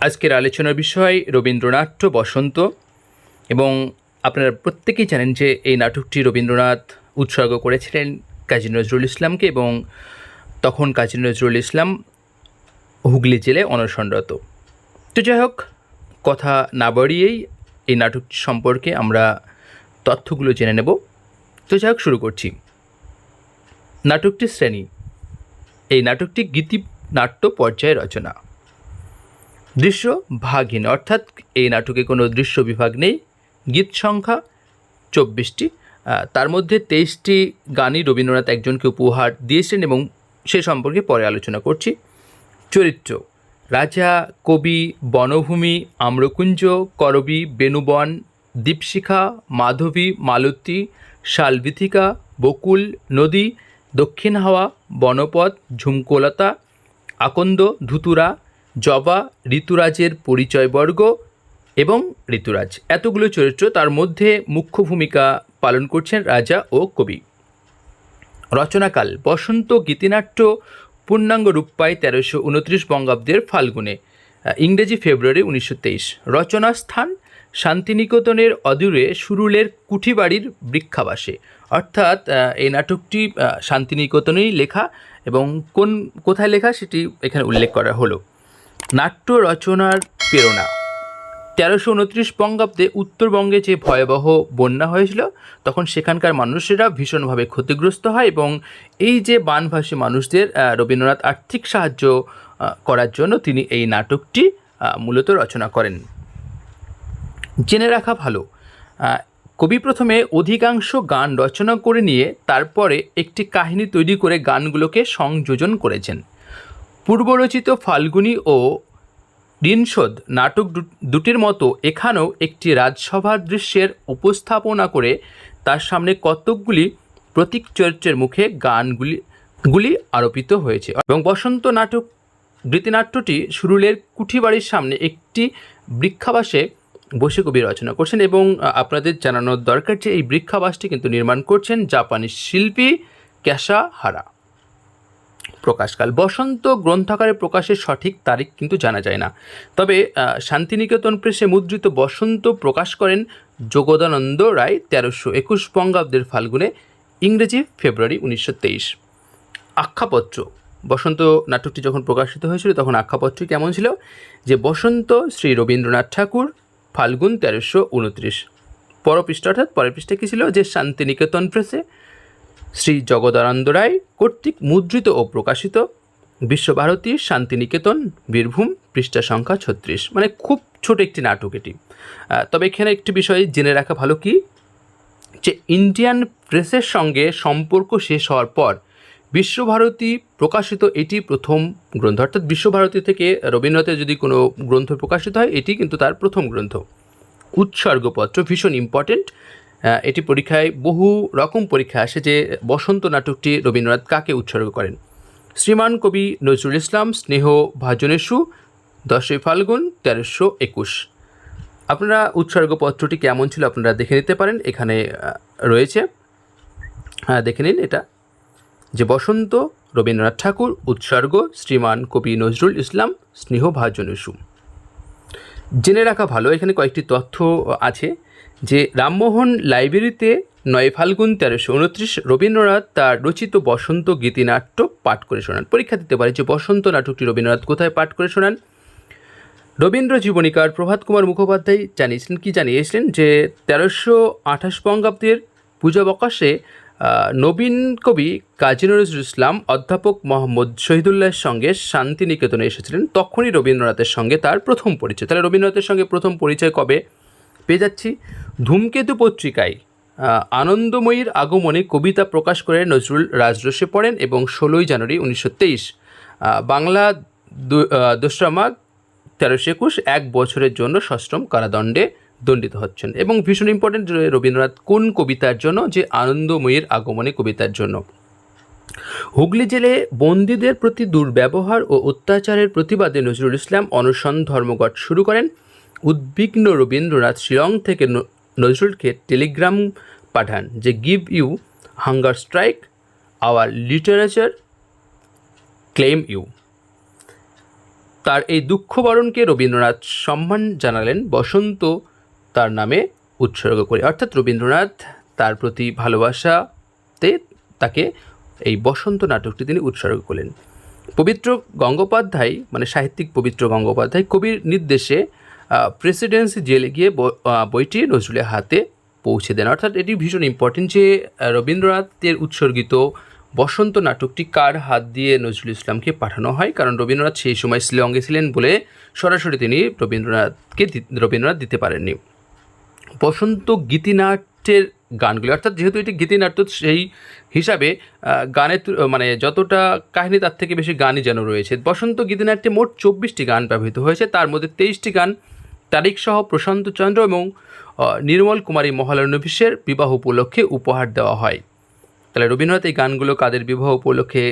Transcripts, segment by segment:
আজকের আলোচনার বিষয় রবীন্দ্রনাথ বসন্ত এবং আপনারা প্রত্যেকেই জানেন যে এই নাটকটি রবীন্দ্রনাথ উৎসর্গ করেছিলেন কাজী নজরুল ইসলামকে এবং তখন কাজী নজরুল ইসলাম হুগলি জেলায় অনশনরত। তো যাই হোক, কথা না বাড়িয়েই এই নাটকটি সম্পর্কে আমরা তথ্যগুলো জেনে নেব। তো যাই হোক, শুরু করছি। নাটকটি শ্রেণি। এই নাটকটি গীতি নাট্য পর্যায়ে রচনা। দৃশ্য ভাগহীন। অর্থাৎ এই নাটকে কোনো দৃশ্য বিভাগ নেই। গীত সংখ্যা চব্বিশটি। তার মধ্যে তেইশটি গানই রবীন্দ্রনাথ একজনকে উপহার দিয়েছেন এবং সে সম্পর্কে পরে আলোচনা করছি। চরিত্র, রাজা, কবি, বনভূমি, আম্রকুঞ্জ, করবী, বেনুবন, দীপশিখা, মাধবী, মালতী, শালবিথিকা, বকুল, নদী, দক্ষিণ হাওয়া, বনপথ, ঝুমকোলতা, আকন্দ, ধুতুরা জবা ঋতুরাজের পরিচয়বর্গ এবং ঋতুরাজ। এতগুলো চরিত্র তার মধ্যে মুখ্য ভূমিকা পালন করছেন রাজা ও কবি। রচনাকাল, বসন্ত গীতিনাট্য, পূর্ণাঙ্গ রূপ পায় তেরোশো উনত্রিশ বঙ্গাব্দের ফাল্গুনে ইংরেজি ফেব্রুয়ারি উনিশশো তেইশ। রচনা স্থান শান্তিনিকেতনের অদূরে সুরুলের কুঠিবাড়ির বৃক্ষাবাসে। অর্থাৎ এই নাটকটি শান্তিনিকেতনেই লেখা এবং কোন, কোথায় লেখা সেটি এখানে উল্লেখ করা হলো। নাট্য রচনার প্রেরণা। তেরোশো উনত্রিশ বঙ্গাব্দে উত্তরবঙ্গে যে ভয়াবহ বন্যা হয়েছিল, তখন সেখানকার মানুষেরা ভীষণভাবে ক্ষতিগ্রস্ত হয় এবং এই যে বানভাসী মানুষদের রবীন্দ্রনাথ আর্থিক সাহায্য করার জন্য তিনি এই নাটকটি মূলত রচনা করেন। জেনে রাখা ভালো কবি প্রথমে অধিকাংশ গান রচনা করে নিয়ে তারপরে একটি কাহিনী তৈরি করে গানগুলোকে সংযোজন করেছেন। পূর্বরচিত ফাল্গুনি ও ঋণশোধ নাটক দুটির মতো এখানেও একটি রাজসভার দৃশ্যের উপস্থাপনা করে তার সামনে কতকগুলি প্রতীক চরিত্রের মুখে গানগুলি, গুলি আরোপিত হয়েছে। এবং বসন্ত নাটক গীতিনাট্যটি সুরুলের কুঠিবাড়ির সামনে একটি বৃক্ষাবাসে বসে কবি রচনা করছেন এবং আপনাদের জানানোর দরকার যে এই বৃক্ষাবাসটি কিন্তু নির্মাণ করছেন জাপানি শিল্পী ক্যাশা হারা প্রকাশকাল। বসন্ত গ্রন্থাকারে প্রকাশের সঠিক তারিখ কিন্তু জানা যায় না। তবে শান্তিনিকেতন প্রেসে মুদ্রিত বসন্ত প্রকাশ করেন যোগদানন্দ রায় তেরোশো একুশ বঙ্গাব্দের ফাল্গুনে, ইংরেজি ফেব্রুয়ারি উনিশশো তেইশ। আখ্যাপত্র। বসন্ত নাটকটি যখন প্রকাশিত হয়েছিল, তখন আখ্যাপত্র কেমন ছিল? যে বসন্ত শ্রী রবীন্দ্রনাথ ঠাকুর, ফাল্গুন তেরোশো উনত্রিশ। পরপৃষ্ঠ অর্থাৎ পরের পৃষ্ঠা কী ছিল? যে শান্তিনিকেতন প্রেসে শ্রী জগদানন্দ রায় কর্তৃক মুদ্রিত ও প্রকাশিত বিশ্বভারতী শান্তিনিকেতন বীরভূম পৃষ্ঠা সংখ্যা ছত্রিশ। মানে খুব ছোট একটি নাটক এটি। তবে এখানে একটি বিষয় জেনে রাখা ভালো কি? যে ইন্ডিয়ান প্রেসের সঙ্গে সম্পর্ক শেষ হওয়ার পর বিশ্বভারতী প্রকাশিত এটি প্রথম গ্রন্থ। অর্থাৎ বিশ্বভারতী থেকে রবীন্দ্রনাথের যদি কোনো গ্রন্থ প্রকাশিত হয়, এটি কিন্তু তার প্রথম গ্রন্থ। উৎসর্গপত্র ভীষণ ইম্পর্টেন্ট এটি পরীক্ষায় বহু রকম পরীক্ষা আসে যে বসন্ত নাটকটি রবীন্দ্রনাথ কাকে উৎসর্গ করেন? শ্রীমান কবি নজরুল ইসলাম, স্নেহ ভাজনেশু দশই ফাল্গুন, তেরোশো একুশ। আপনারা উৎসর্গপত্রটি কেমন ছিল আপনারা দেখে নিতে পারেন। এখানে রয়েছে হ্যাঁ দেখে নিন এটা। যে বসন্ত রবীন্দ্রনাথ ঠাকুর উৎসর্গ শ্রীমান কবি নজরুল ইসলাম, স্নেহ ভাজনেশু। জেনে রাখা ভালো, এখানে কয়েকটি তথ্য আছে। যে রামমোহন লাইব্রেরিতে নয় ফাল্গুন তেরোশো উনত্রিশ রবীন্দ্রনাথ তার রচিত বসন্ত গীতিনাট্য পাঠ করে শোনান। পরীক্ষা দিতে পারে যে বসন্ত নাটকটি রবীন্দ্রনাথ কোথায় পাঠ করে শোনান। রবীন্দ্র জীবনীকার প্রভাত কুমার মুখোপাধ্যায় জানিয়েছিলেন কি জানিয়েছিলেন? যে তেরোশো আঠাশ বঙ্গাব্দের পূজাবকাশে নবীন কবি কাজী নজরুল ইসলাম, অধ্যাপক মোহাম্মদ শহীদুল্লাহের সঙ্গে শান্তিনিকেতনে এসেছিলেন। তখনই রবীন্দ্রনাথের সঙ্গে তার প্রথম পরিচয়। তাহলে রবীন্দ্রনাথের সঙ্গে প্রথম পরিচয় কবে? পেয়ে যাচ্ছি। ধূমকেতু পত্রিকায় আনন্দময়ীর আগমনে কবিতা প্রকাশ করে নজরুল রাজরসে পড়েন এবং ষোলোই জানুয়ারি উনিশশো তেইশ। বাংলা দোসরা মাঘ তেরোশো একুশ, এক বছরের জন্য সশ্রম কারাদণ্ডে দণ্ডিত হচ্ছেন। এবং ভীষণ ইম্পর্টেন্ট রবীন্দ্রনাথ, কোন কবিতার জন্য? যে আনন্দময়ীর আগমনে কবিতার জন্য। হুগলি জেলে বন্দীদের প্রতি দুর্ব্যবহার ও অত্যাচারের প্রতিবাদে নজরুল ইসলাম অনশন ধর্মঘট শুরু করেন। উদ্বিগ্ন রবীন্দ্রনাথ শিলং থেকে নজরুলকে টেলিগ্রাম পাঠান যে give you hunger strike our literature claim you তার এই দুঃখবরণকে রবীন্দ্রনাথ সম্মান জানালেন। বসন্ত তার নামে উৎসর্গ করে। অর্থাৎ রবীন্দ্রনাথ তার প্রতি ভালোবাসাতে তাকে এই বসন্ত নাটকটি তিনি উৎসর্গ করলেন। পবিত্র গঙ্গোপাধ্যায় মানে সাহিত্যিক পবিত্র গঙ্গোপাধ্যায় কবির নির্দেশে প্রেসিডেন্সি জেলে গিয়ে বইটি নজরুলের হাতে পৌঁছে দেন। অর্থাৎ এটি ভীষণ ইম্পর্টেন্ট যে রবীন্দ্রনাথের উৎসর্গিত বসন্ত নাটকটি কার হাত দিয়ে নজরুল ইসলামকে পাঠানো হয়? কারণ রবীন্দ্রনাথ সেই সময় শিলংয়ে ছিলেন বলে সরাসরি তিনি রবীন্দ্রনাথকে রবীন্দ্রনাথ দিতে পারেননি। বসন্ত গীতিনাট্যের গানগুলি, অর্থাৎ যেহেতু এটি গীতিনাট্য, সেই হিসাবে গানের মানে যতটা কাহিনী তার থেকে বেশি গানই যেন রয়েছে। বসন্ত গীতিনাট্যে মোট চব্বিশটি গান ব্যবহৃত হয়েছে। তার মধ্যে তেইশটি গান তারিখ সহ প্রশান্ত চন্দ্র এবং নির্মল কুমারী মহালনবিশের বিবাহ উপলক্ষে উপহার দেওয়া হয়। তাহলে রবীন্দ্রনাথ এই গানগুলো কাদের বিবাহ উপলক্ষে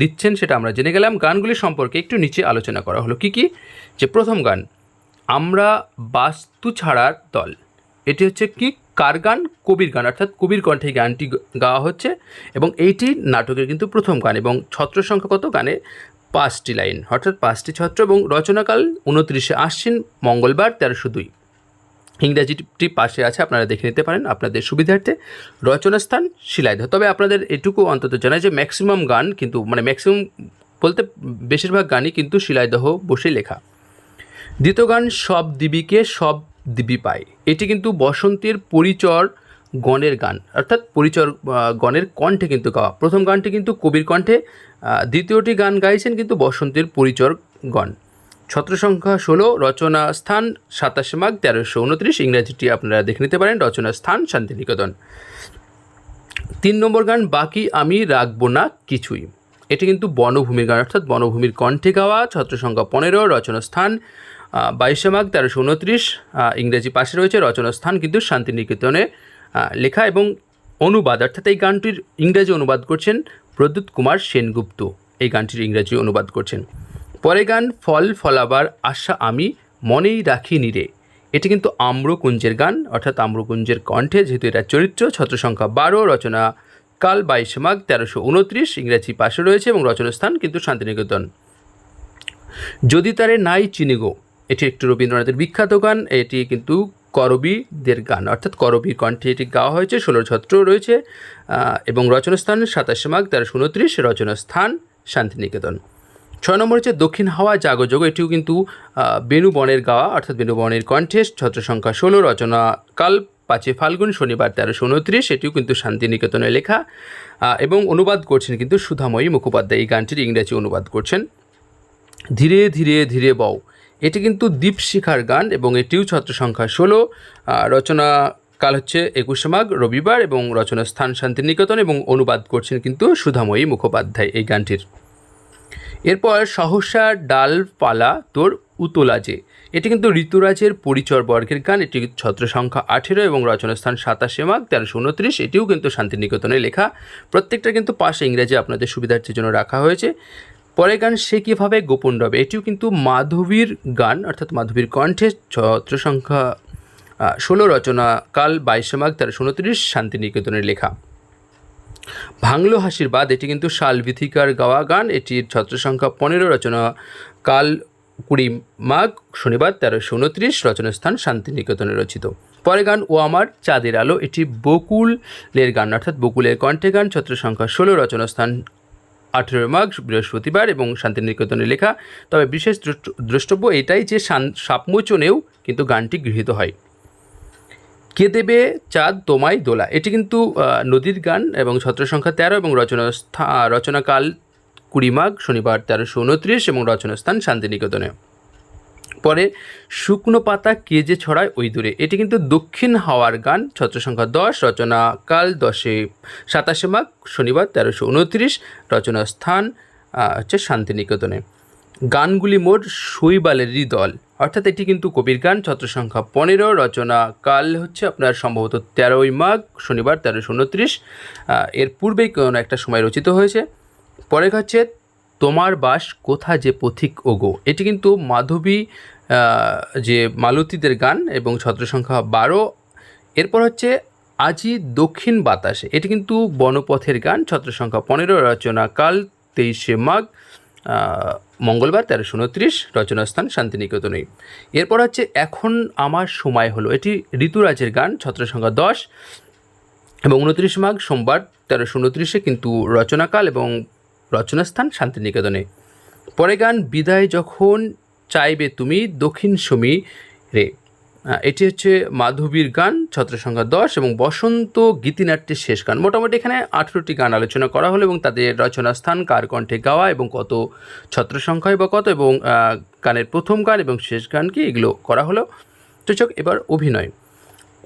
দিচ্ছেন সেটা আমরা জেনে গেলাম। গানগুলি সম্পর্কে একটু নিচে আলোচনা করা হলো। কি কি? যে প্রথম গান, আমরা বাস্তু ছাড়ার দল। এটি হচ্ছে কি? কার গান? কবির গান। অর্থাৎ কবির কণ্ঠে গানটি গাওয়া হচ্ছে এবং এইটি নাটকের কিন্তু প্রথম গান এবং ছত্র সংখ্যা কত গানে পাঁচটি লাইন, অর্থাৎ পাঁচটি ছত্র এবং রচনাকাল উনত্রিশে আশ্বিন, মঙ্গলবার তেরোশো দুই। ইংরাজিটি পাশে আছে, আপনারা দেখে নিতে পারেন আপনাদের সুবিধার্থে। রচনাস্থান শিলাইদহ তবে আপনাদের এটুকু অন্তত জানায় যে ম্যাক্সিমাম গান কিন্তু মানে ম্যাক্সিমাম বলতে বেশিরভাগ গানই কিন্তু শিলাইদহ বসে লেখা। দ্বিতীয় গান সব দিবিকে সব দিবি পায়। এটি কিন্তু বসন্তের পরিচর গণের গান, অর্থাৎ পরিচর গণের কণ্ঠে কিন্তু গাওয়া। প্রথম গানটি কিন্তু কবির কণ্ঠে দ্বিতীয়টি গান গাইছেন কিন্তু বসন্তের পরিচর গণ। ছত্র সংখ্যা ষোলো, রচনা স্থান সাতাশে মাঘ, তেরোশো উনত্রিশ, ইংরাজিটি আপনারা দেখে নিতে পারেন, রচনা স্থান শান্তিনিকেতন। তিন নম্বর গান, বাকি আমি রাখব না কিছুই। এটি কিন্তু বনভূমির গান, অর্থাৎ বনভূমির কণ্ঠে গাওয়া ছত্র সংখ্যা পনেরো, রচনা স্থান বাইশে মাঘ, তেরোশো উনত্রিশ ইংরেজি পাশে রয়েছে, রচনা স্থান কিন্তু শান্তিনিকেতনে। লেখা এবং অনুবাদ, অর্থাৎ এই গানটির ইংরেজি অনুবাদ করছেন প্রদ্যুৎ কুমার সেনগুপ্ত। এই গানটির ইংরেজি অনুবাদ করছেন। পরে গান, ফল ফলাবার আশা আমি মনেই রাখি নিরে এটি কিন্তু আম্রকুঞ্জের গান, অর্থাৎ আম্রকুঞ্জের কণ্ঠে যেহেতু এটা চরিত্র ছত্র সংখ্যা বারো, রচনা কাল বাইশে মাঘ তেরোশো উনত্রিশ, ইংরেজি পাশে রয়েছে এবং রচনাস্থান কিন্তু শান্তিনিকেতন। যদি তারে নাই চিনিগো এটি একটি রবীন্দ্রনাথের বিখ্যাত গান, এটি কিন্তু করবীদের গান। অর্থাৎ করবীর কণ্ঠে এটি গাওয়া হয়েছে, ষোলো ছত্র রয়েছে এবং রচনাস্থান সাতাশে মাঘ তেরোশো উনত্রিশ, রচনাস্থান শান্তিনিকেতন। ছয় নম্বর হচ্ছে দক্ষিণ হাওয়া জাগোযোগ এটিও কিন্তু বেণুবনের গাওয়া, অর্থাৎ বেণুবনের কণ্ঠে ছত্র সংখ্যা ষোলো রচনা কাল পাঁচে ফাল্গুন, শনিবার তেরোশো উনত্রিশ, এটিও কিন্তু শান্তিনিকেতনে লেখা। এবং অনুবাদ করছেন কিন্তু সুধাময়ী মুখোপাধ্যায়, এই গানটির ইংরেজি অনুবাদ করছেন। ধীরে ধীরে ধীরে বও। এটি কিন্তু দীপশিখার গান এবং এটিও ছত্র সংখ্যা ষোলো রচনা কাল হচ্ছে একুশে মাঘ, রবিবার এবং রচনা স্থান শান্তিনিকেতন এবং অনুবাদ করছেন কিন্তু সুধাময়ী মুখোপাধ্যায় এই গানটির। এরপর সহসা ডালপালা তোর উতলাজে এটি কিন্তু ঋতুরাজের পরিচর বর্গের গান, এটি ছত্র সংখ্যা আঠেরো এবং রচনাস্থান সাতাশে মাঘ, তেরোশো উনত্রিশ, এটিও কিন্তু শান্তিনিকেতনে লেখা। প্রত্যেকটা কিন্তু পাশে ইংরেজি আপনাদের সুবিধার্থের জন্য রাখা হয়েছে। পরের গান সে কীভাবে গোপন রবে? এটিও কিন্তু মাধবীর গান, অর্থাৎ মাধবীর কণ্ঠে ছত্র সংখ্যা ষোলো রচনা, কাল বাইশে মাঘ, তেরোশো উনত্রিশ, শান্তিনিকেতনের লেখা। ভাঙলো হাসির বাদ, এটি কিন্তু শালভিথিকার গাওয়া গান, এটির ছত্র সংখ্যা পনেরো রচনা, কাল কুড়ি মাঘ, শনিবার, তেরোশো উনত্রিশ, রচনাস্থান শান্তিনিকেতনে রচিত। পরে গান, ও আমার চাঁদের আলো, এটি বকুলের গান, অর্থাৎ বকুলের কণ্ঠে গান, ছত্র সংখ্যা ষোলো, রচনাস্থান আঠেরো মাঘ বৃহস্পতিবার এবং শান্তিনিকেতনে লেখা। তবে বিশেষ দ্রষ্ট- দ্রষ্টব্য এটাই যে সাপমোচনেও কিন্তু গানটি গৃহীত হয়। কে দেবে চাঁদ তোমাই দোলা। এটি কিন্তু নদীর গান এবং ছত্র সংখ্যা তেরো এবং রচনা রচনাকাল কুড়ি মাঘ, শনিবার তেরোশো উনত্রিশ এবং রচনাস্থান শান্তিনিকেতনে। পরে শুকনো পাতা কে যে ছড়ায় ওই দূরে। এটি কিন্তু দক্ষিণ হাওয়ার গান ছত্র সংখ্যা দশ, রচনা কাল দশে সাতাশে মাঘ, শনিবার তেরোশো উনত্রিশ, রচনা স্থান হচ্ছে শান্তিনিকেতনে। গানগুলি মোট শৈবালেরই দল অর্থাৎ এটি কিন্তু কবির গান ছত্র সংখ্যা পনেরো, রচনা কাল হচ্ছে আপনার সম্ভবত তেরোই মাঘ, শনিবার তেরোশো উনত্রিশ। এর পূর্বেই কোনো একটা সময় রচিত হয়েছে। পরে হচ্ছে তোমার বাস কোথা যে পথিক, ওগো? এটি কিন্তু মাধবী যে মালতীদের গান এবং ছত্র সংখ্যা বারো। এরপর হচ্ছে আজি দক্ষিণ বাতাসে। এটি কিন্তু বনপথের গান, ছত্র সংখ্যা পনেরো, রচনা কাল তেইশে মাঘ মঙ্গলবার তেরোশো উনত্রিশ রচনাস্থান শান্তিনিকেতনে এরপর হচ্ছে এখন আমার সময় হলো। এটি ঋতুরাজের গান, ছত্র সংখ্যা দশ এবং উনত্রিশ মাঘ, সোমবার তেরোশো উনত্রিশে কিন্তু রচনাকাল এবং রচনাস্থান শান্তিনিকেতনে। পরে গান, বিদায় যখন চাইবে তুমি দক্ষিণ সমী রে। এটি হচ্ছে মাধবীর গান ছত্র সংখ্যা দশ এবং বসন্ত গীতিনাট্যের শেষ গান। মোটামুটি এখানে আঠেরোটি গান আলোচনা করা হলো এবং তাদের রচনাস্থান কার কণ্ঠে গাওয়া এবং কত ছত্র সংখ্যায় বা কত এবং গানের প্রথম গান এবং শেষ গান কি এগুলো করা হলো। তো চোখ, এবার অভিনয়।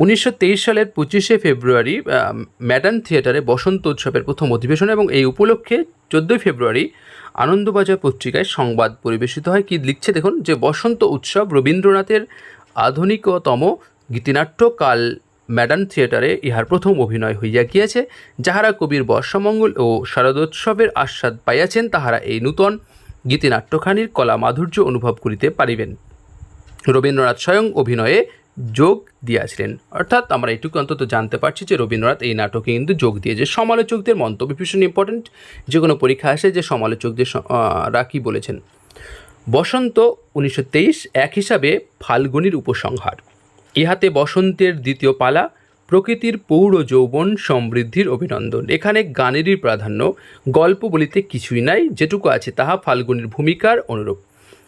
উনিশশো তেইশ সালের পঁচিশে ফেব্রুয়ারি ম্যাডান থিয়েটারে বসন্ত উৎসবের প্রথম অধিবেশন এবং এই উপলক্ষে চোদ্দোই ফেব্রুয়ারি আনন্দবাজার পত্রিকায় সংবাদ পরিবেশিত হয়। কি লিখছে দেখুন, যে বসন্ত উৎসব রবীন্দ্রনাথের আধুনিকতম গীতিনাট্য কাল ম্যাডান থিয়েটারে ইহার প্রথম অভিনয় হইয়া গিয়াছে। যাহারা কবির বর্ষমঙ্গল ও শারদোৎসবের আস্বাদ পাইয়াছেন, তাহারা এই নূতন গীতিনাট্যখানির কলা মাধুর্য অনুভব করিতে পারিবেন। রবীন্দ্রনাথ স্বয়ং অভিনয়ে যোগ দিয়েছিলেন। অর্থাৎ আমরা এটুকু অন্তত জানতে পারছি যে রবীন্দ্রনাথ এই নাটকে কিন্তু যোগ দিয়ে যে সমালোচকদের মন্তব্য ভীষণ ইম্পর্টেন্ট যে কোনো পরীক্ষা আসে যে সমালোচকদের স- আহ, রা কী বলেছেন। বসন্ত উনিশশো এক হিসাবে ফাল্গুনির উপসংহার। ইহাতে বসন্তের দ্বিতীয় পালা প্রকৃতির পৌর যৌবন সমৃদ্ধির অভিনন্দন। এখানে গানেরই প্রাধান্য গল্প বলিতে কিছুই নাই যেটুকু আছে তাহা ফাল্গুনির ভূমিকার অনুরূপ।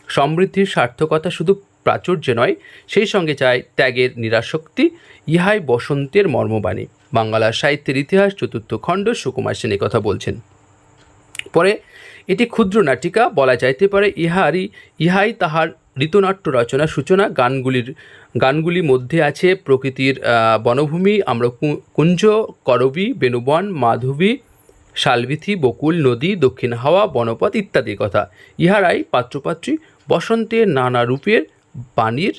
সমৃদ্ধির সার্থকতা শুধু প্রাচুর্য নয়, সেই সঙ্গে চায় ত্যাগের নিরাসক্তি ইহাই বসন্তের মর্মবাণী। বাংলা সাহিত্যের ইতিহাস চতুর্থ খণ্ড সুকুমার সেন কথা বলছেন। পরে এটি ক্ষুদ্র নাটিকা, বলা যাইতে পারে ইহারই, ইহাই তাহার ঋতুনাট্য রচনা সূচনা। গানগুলির, গানগুলি মধ্যে আছে প্রকৃতির বনভূমি, আমরা কুঞ্জ, করবী বেনুবন মাধবী, শালবিথি, বকুল, নদী, দক্ষিণ হাওয়া, বনপথ ইত্যাদির কথা। ইহারাই পাত্রপাত্রী বসন্তের নানা রূপের বাণীর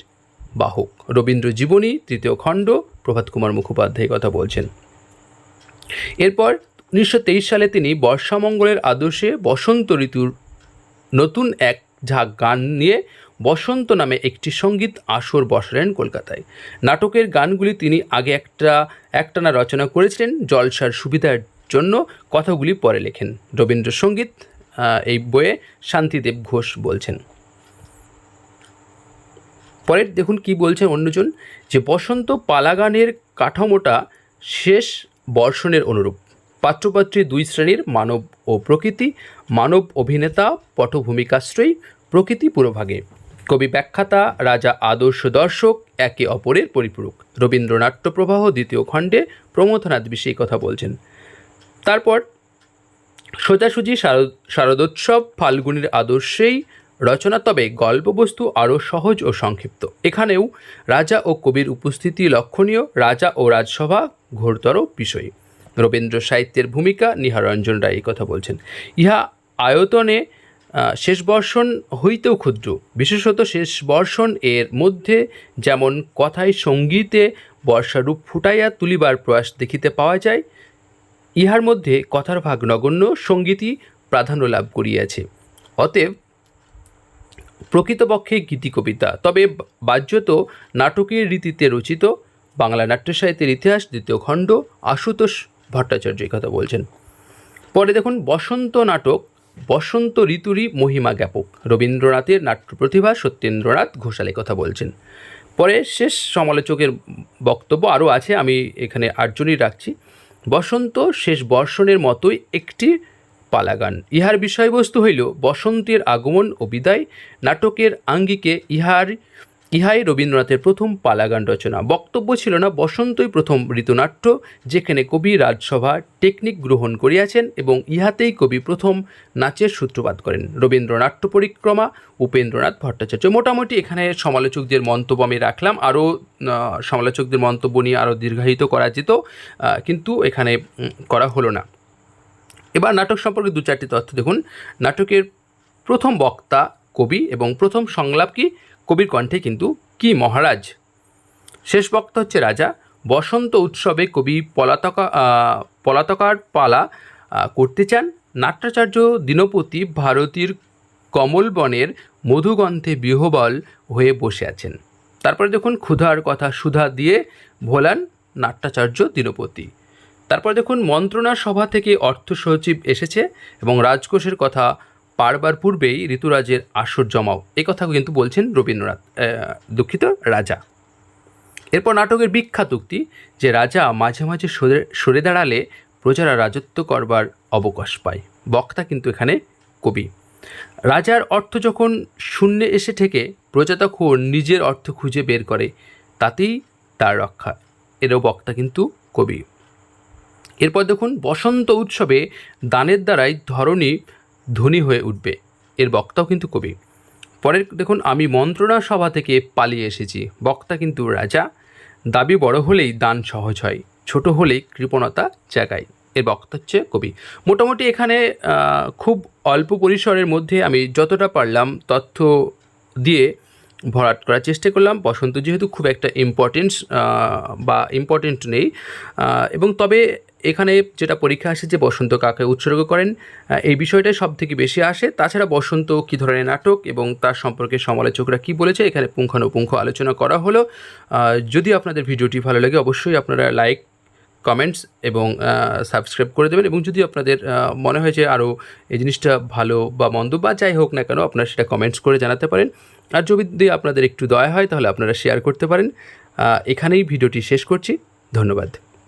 বাহক। রবীন্দ্র জীবনী, তৃতীয় খণ্ড, প্রভাত কুমার মুখোপাধ্যায় কথা বলছেন। এরপর উনিশশো তেইশ সালে তিনি বর্ষামঙ্গলের আদর্শে বসন্ত ঋতুর নতুন এক ঝাঁক গান নিয়ে বসন্ত নামে একটি সংগীত আসর বসালেন কলকাতায়। নাটকের গানগুলি তিনি আগে একটা, একটানা রচনা করেছিলেন, জলসার সুবিধার জন্য কথাগুলি পরে লেখেন। রবীন্দ্রসঙ্গীত এই বইয়ে শান্তিদেব ঘোষ বলছেন। পরের দেখুন কি বলছেন অন্যজন, যে বসন্ত পালাগানের কাঠামোটা শেষ বর্ষণের অনুরূপ। পাত্রপাত্রী দুই শ্রেণির মানব ও প্রকৃতি, মানব অভিনেতা পটভূমিকাশ্রয়ী প্রকৃতি পুরোভাগে। কবি ব্যাখ্যাতা, রাজা আদর্শ দর্শক, একে অপরের পরিপূরক। রবীন্দ্রনাট্য প্রবাহ দ্বিতীয় খণ্ডে প্রমথনাথ বিষয় কথা বলছেন। তারপর সোজাসুজি শারদ শারদোৎসব, ফাল্গুনির আদর্শেই রচনা তবে গল্পবস্তু আরও সহজ ও সংক্ষিপ্ত। এখানেও রাজা ও কবির উপস্থিতি লক্ষণীয়, রাজা ও রাজসভা ঘোরতর বিষয়। রবীন্দ্র সাহিত্যের ভূমিকা নিহারঞ্জন রায় এই কথা বলছেন। ইহা আয়তনে শেষ বর্ষণ হইতেও ক্ষুদ্র। বিশেষত শেষ বর্ষণ এর মধ্যে যেমন কথায় সঙ্গীতে বর্ষারূপ ফুটাইয়া তুলিবার প্রয়াস দেখিতে পাওয়া যায়, ইহার মধ্যে কথার ভাগ নগণ্য, সঙ্গীতই প্রাধান্য লাভ করিয়াছে। অতএব প্রকৃতপক্ষে গীতি কবিতা তবে বাহ্যত নাটকের রীতিতে রচিত বাংলা নাট্য সাহিত্যের ইতিহাস, দ্বিতীয় খণ্ড আশুতোষ ভট্টাচার্য কথা বলছেন। পরে দেখুন, বসন্ত নাটক, বসন্ত ঋতুরই মহিমা জ্ঞাপক। রবীন্দ্রনাথের নাট্য প্রতিভা সত্যেন্দ্রনাথ ঘোষাল এই কথা বলছেন। পরে শেষ সমালোচকের বক্তব্য আরও আছে, আমি এখানে আটজনই রাখছি। বসন্ত শেষ বর্ষণের মতোই একটি পালাগান। ইহার বিষয়বস্তু হইল বসন্তের আগমন ও বিদায়, নাটকের আঙ্গিকে ইহার, ইহাই রবীন্দ্রনাথের প্রথম পালাগান রচনা। বক্তব্য ছিল না, বসন্তই প্রথম ঋতুনাট্য, যেখানে কবি রাজসভা টেকনিক গ্রহণ করিয়াছেন এবং ইহাতেই কবি প্রথম নাচের সূত্রপাত করেন। রবীন্দ্রনাট্য পরিক্রমা, উপেন্দ্রনাথ ভট্টাচার্য। মোটামুটি এখানে সমালোচকদের মন্তব্য আমি রাখলাম। আরও সমালোচকদের মন্তব্য নিয়ে আরও দীর্ঘায়িত করা যেত কিন্তু এখানে করা হলো না। এবার নাটক সম্পর্কে দু চারটি তথ্য দেখুন। নাটকের প্রথম বক্তা কবি এবং প্রথম সংলাপ কি? কবির কণ্ঠে কিন্তু কি মহারাজ? শেষ বক্তা হচ্ছে রাজা। বসন্ত উৎসবে কবি পলাতকা পলাতকার পালা করতে চান। নাট্যাচার্য দীনপতি ভারতীর কমলবনের মধুগন্ধে বিহবল হয়ে বসে আছেন। তারপরে দেখুন ক্ষুধার কথা সুধা দিয়ে ভোলান নাট্যাচার্য দীনপতি। তারপর দেখুন, মন্ত্রণা সভা থেকে অর্থ সচিব এসেছে এবং রাজকোষের কথা পারবার পূর্বেই ঋতুরাজের আসর জমাও। এই কথা কিন্তু বলছেন রবীন্দ্রনাথ দুঃখিত, রাজা। এরপর নাটকের বিখ্যাত উক্তি যে রাজা মাঝে মাঝে সরে সরে দাঁড়ালে প্রজারা রাজত্ব করবার অবকাশ পায়। বক্তা কিন্তু এখানে কবি। রাজার অর্থ যখন শূন্যে এসে ঠেকে, প্রজা তখন নিজের অর্থ খুঁজে বের করে, তাতেই তার রক্ষা। এরও বক্তা কিন্তু কবি। এরপর দেখুন, বসন্ত উৎসবে দানের দ্বারাই ধরণী ধনী হয়ে উঠবে। এর বক্তাও কিন্তু কবি। পরের দেখুন, আমি মন্ত্রণা সভা থেকে পালিয়ে এসেছি। বক্তা কিন্তু রাজা। দাবি বড় হলেই দান সহজ হয়, ছোট হলেই কৃপণতা জাগায়। এর বক্তা হচ্ছে কবি। মোটামুটি এখানে খুব অল্প পরিসরের মধ্যে আমি যতটা পারলাম তথ্য দিয়ে ভরাট করার চেষ্টা করলাম। বসন্ত যেহেতু খুব একটা ইম্পর্টেন্স বা ইম্পর্টেন্ট নেই। এবং তবে এখানে যেটা পরীক্ষা আসে যে বসন্ত কাকে উৎসর্গ করেন এই বিষয়টাই সব থেকে বেশি আসে। তাছাড়া বসন্ত কী ধরনের নাটক এবং তার সম্পর্কে সমালোচকরা কী বলেছে, এখানে পুঙ্খানুপুঙ্খ আলোচনা করা হলো। যদি আপনাদের ভিডিওটি ভালো লাগে, অবশ্যই আপনারা লাইক, কমেন্টস এবং সাবস্ক্রাইব করে দেবেন। এবং যদি আপনাদের মনে হয় যে আরও এই জিনিসটা ভালো বা মন্দ বা যাই হোক না কেন, আপনারা সেটা কমেন্টস করে জানাতে পারেন। আর যদি আপনাদের একটু দয়া হয়, তাহলে আপনারা শেয়ার করতে পারেন। এখানেই ভিডিওটি শেষ করছি। ধন্যবাদ।